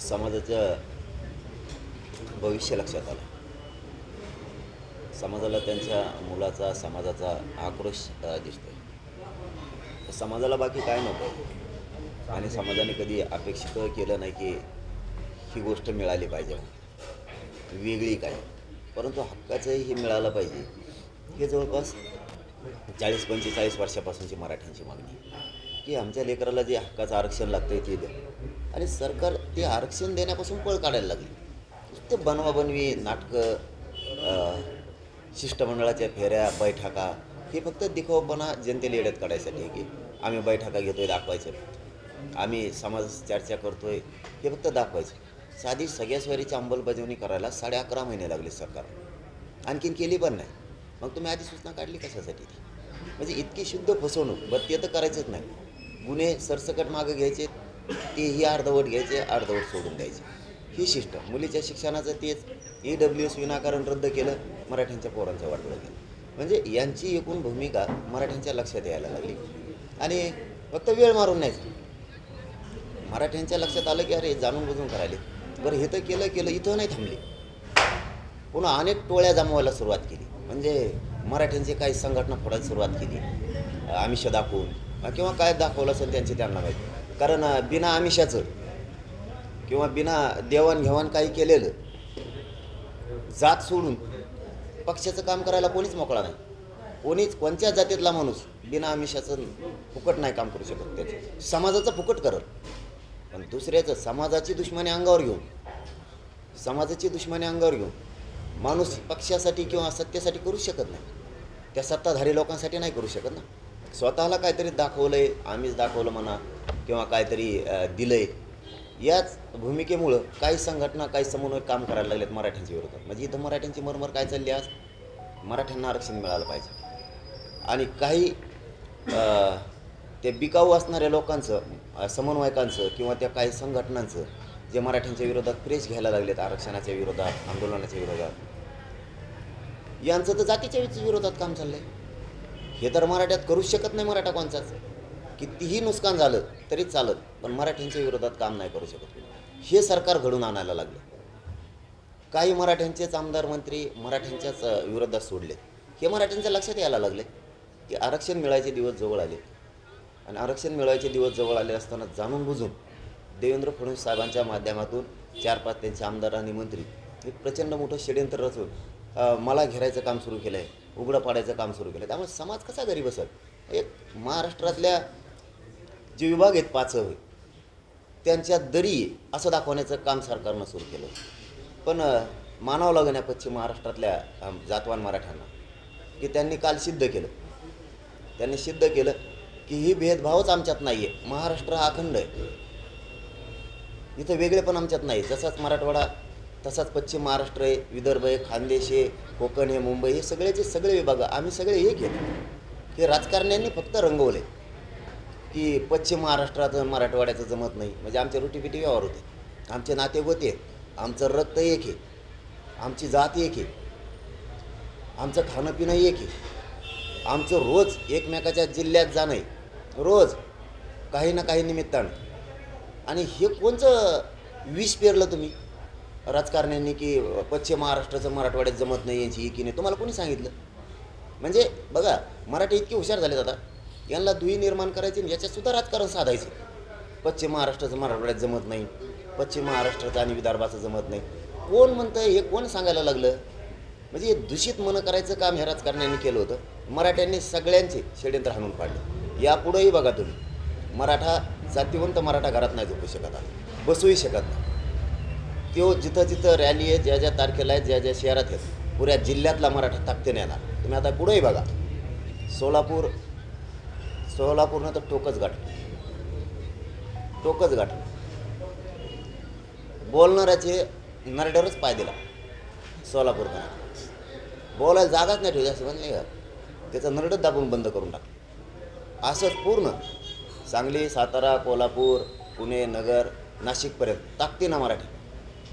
समाजाचं भविष्य लक्षात आलं. समाजाला त्यांच्या मुलाचा समाजाचा आक्रोश दिसतो दिसतोय. समाजाला बाकी काय नको? आणि समाजाने कधी अपेक्षित केलं नाही की ही गोष्ट मिळाली पाहिजे वेगळी काय परंतु हक्काचंही हे मिळालं पाहिजे. हे जवळपास चाळीस पंचेचाळीस वर्षापासूनची मराठ्यांची मागणी आहे. की आमच्या लेकराला जे हक्काचं आरक्षण लागतं ते द्या. आणि सरकार ते आरक्षण देण्यापासून पळ काढायला लागली. ते बनवाबनवी नाटकं शिष्टमंडळाच्या फेऱ्या बैठका हे फक्त दिखावपणा जनतेला येड्यात काढायसाठी की आम्ही बैठका घेतोय दाखवायचं. आम्ही समाज चर्चा करतोय हे फक्त दाखवायचं. साधी सगळ्या स्वारीची अंमलबजावणी करायला साडे अकरा महिने लागले सरकार. आणखीन केली पण नाही. मग तुम्ही आधी सूचना काढली कशासाठी ती? म्हणजे इतकी शुद्ध फसवणूक बत्ती ते तर करायचंच नाही. गुन्हे सरसकट मागं घ्यायचे तेही अर्धवट घ्यायचे अर्धवट सोडून द्यायचे. ही शिष्ट मुलीच्या शिक्षणाचं तेच ई डब्ल्यू एस विनाकारण रद्द केलं मराठ्यांच्या पोरांचं वाटलं गेलं म्हणजे यांची एकूण भूमिका मराठ्यांच्या लक्षात यायला लागली. आणि फक्त वेळ मारून नाही मराठ्यांच्या लक्षात आलं की अरे जाणून बुजून करायले. बरं हे तर केलं केलं इथं नाही थांबले. पुन्हा अनेक टोळ्या जमवायला सुरुवात केली. म्हणजे मराठ्यांची काही संघटना फोडायला सुरुवात केली. आमिष दाखवून किंवा काय दाखवलं असेल त्यांचे त्यांना माहीत. कारण बिना आमिषाचं किंवा बिना देवाणघेवाण काही केलेलं जात सोडून पक्षाचं काम करायला कोणीच मोकळा नाही. कोणीच कोणत्या जातीतला माणूस बिना आमिषाचं फुकट नाही काम करू शकत त्याचं. समाजाचं फुकट करत. पण दुसऱ्याचं समाजाची दुश्मनी अंगावर घेऊन समाजाची दुश्मनी अंगावर घेऊन माणूस पक्षासाठी किंवा सत्तेसाठी करू शकत नाही. त्या सत्ताधारी लोकांसाठी नाही करू शकत ना. स्वतःला काहीतरी दाखवलंय आम्हीच दाखवलं म्हणा किंवा काहीतरी दिलं दिलंय. याच भूमिकेमुळं काही संघटना काही समन्वय काम करायला लागलेत मराठ्यांच्या विरोधात. म्हणजे इथं मराठ्यांची मरमर काय चालली आज? मराठ्यांना आरक्षण मिळालं पाहिजे. आणि काही ते बिकाऊ असणाऱ्या लोकांचं समन्वयकांचं किंवा त्या काही संघटनांचं जे मराठ्यांच्या विरोधात प्रेस घ्यायला लागलेत आरक्षणाच्या विरोधात आंदोलनाच्या विरोधात यांचं तर जातीच्या विरोधात काम चाललंय. हे तर मराठ्यात करूच शकत नाही मराठा कोणचाच. कितीही नुकसान झालं तरी चालत. पण मराठ्यांच्या विरोधात काम नाही करू शकत हे सरकार घडून आणायला लागले. काही मराठ्यांचेच आमदार मंत्री मराठ्यांच्याच विरोधात सोडले हे मराठ्यांच्या लक्षात यायला लागले की आरक्षण मिळायचे दिवस जवळ आले. आणि आरक्षण मिळवायचे दिवस जवळ आले असताना जाणून बुजून देवेंद्र फडणवीस साहेबांच्या माध्यमातून चार पाच त्यांचे आमदार आणि मंत्री हे प्रचंड मोठं षडयंत्र रचून मला घेरायचं काम सुरू केलं आहे उघडं पाडायचं काम सुरू केलं. आहे त्यामुळे समाज कसा घरी बसत एक महाराष्ट्रातल्या जे विभाग आहेत पाच त्यांच्या दरी असं दाखवण्याचं काम सरकारनं सुरू केलं. पण मानावं लागण या पश्चिम महाराष्ट्रातल्या जातवान मराठ्यांना की त्यांनी काल सिद्ध केलं. त्यांनी सिद्ध केलं की ही भेदभावच आमच्यात नाही आहे महाराष्ट्र हा अखंड आहे. इथं वेगळे पण आमच्यात नाही जसाच मराठवाडा तसाच पश्चिम महाराष्ट्र आहे विदर्भ आहे खानदेश आहे कोकण आहे मुंबई हे सगळ्याचे सगळे विभाग आम्ही सगळे एक आहेत हे राजकारण्यांनी फक्त रंगवले की पश्चिम महाराष्ट्रात मराठवाड्याचं जमत नाही. म्हणजे आमचे रोटीपिटी व्यवहार होते. आमचे नाते होते आमचं रक्त एक आहे. आमची जात एक आहे. आमचं खाणं पिणं एक आहे. आमचं रोज एकमेकाच्या जिल्ह्यात जाणं आहे. रोज काही ना काही निमित्तानं. आणि हे कोणचं विष पेरलं तुम्ही? राजकारण्यांनी की पश्चिम महाराष्ट्राचं मराठवाड्यात जमत नाही यांची एकीने तुम्हाला कोणी सांगितलं? म्हणजे बघा मराठी इतके हुशार झालेत आता. यांना दुही निर्माण करायचे आणि याच्यातसुद्धा राजकारण साधायचे. पश्चिम महाराष्ट्राचं मराठवाड्यात जमत नाही. पश्चिम महाराष्ट्राचं आणि विदर्भाचं जमत नाही. कोण म्हणतं हे कोण सांगायला लागलं? म्हणजे हे दूषित मनं करायचं काम ह्या राजकारण्यांनी केलं होतं. मराठ्यांनी सगळ्यांचे षडयंत्र हाणून पाडले. यापुढेही बघा तुम्ही. मराठा जातीवंत मराठा घरात नाही झोपू शकत आता. बसूही शकत नाही. तो जिथं जिथं रॅली आहे ज्या ज्या तारखेला आहे ज्या ज्या शहरात आहेत पुऱ्या जिल्ह्यातला मराठा ताकदीने येणार. तुम्ही आता पुढेही बघा. सोलापूर सोलापूरनं तर टोकच गाठलं. टोकच गाठलं. बोलणाऱ्याचे नरड्यावरच पाय दिला. सोलापूरकडे बोलायला जागाच नाही ठेवली. असं म्हणले का त्याचं नरडच दाबून बंद करून टाक. असंच पूर्ण. सांगली सातारा कोल्हापूर पुणे नगर नाशिकपर्यंत. ताकदीनं मराठी.